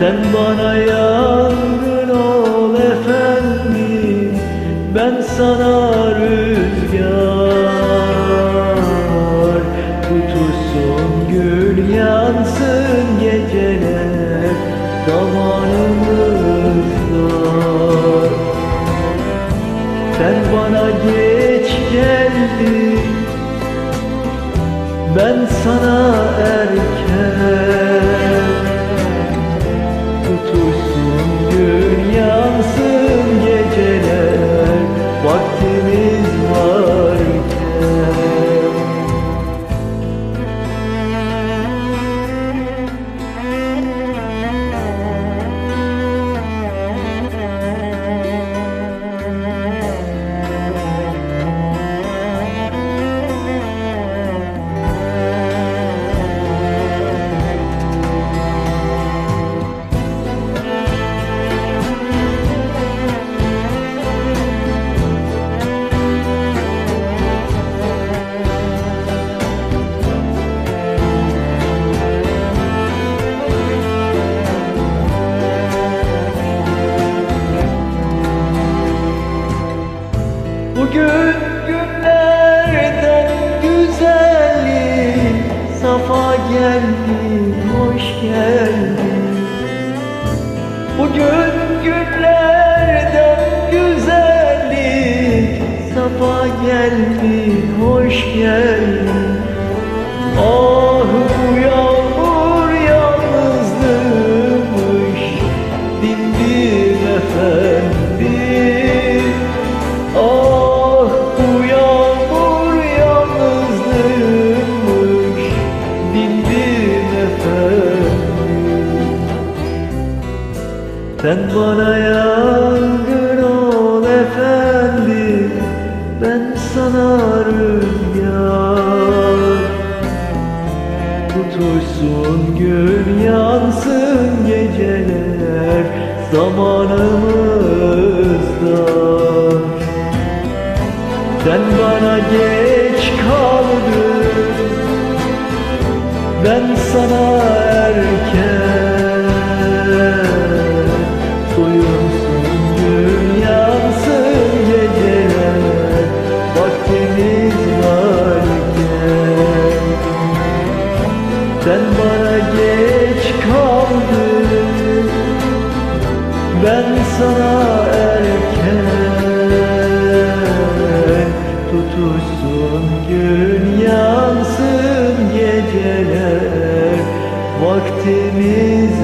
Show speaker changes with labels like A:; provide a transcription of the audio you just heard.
A: Sen bana yangın ol efendim Ben sana rüzgar Tutulsun gül yansın geceler Zamanımızda sen bana geç geldin Ben sana erken gün yansın Bugün günlerden güzeli Safa geldi, hoş geldin. Bugün günlerden güzeli Safa geldi, hoş geldin. Ah bu yağmur yalnızlığımış Dindim efendim Sen bana yangın ol efendim Ben sana rüzgar. Tutuşsun gün yansın geceler zamanımızda Sen bana geç kaldın Ben sana erken Soyunsun gün yansın geceler Vaktimiz varken. Sen bana geç kaldın Ben sana erken Tutuşsun gün yansın geceler Vaktimiz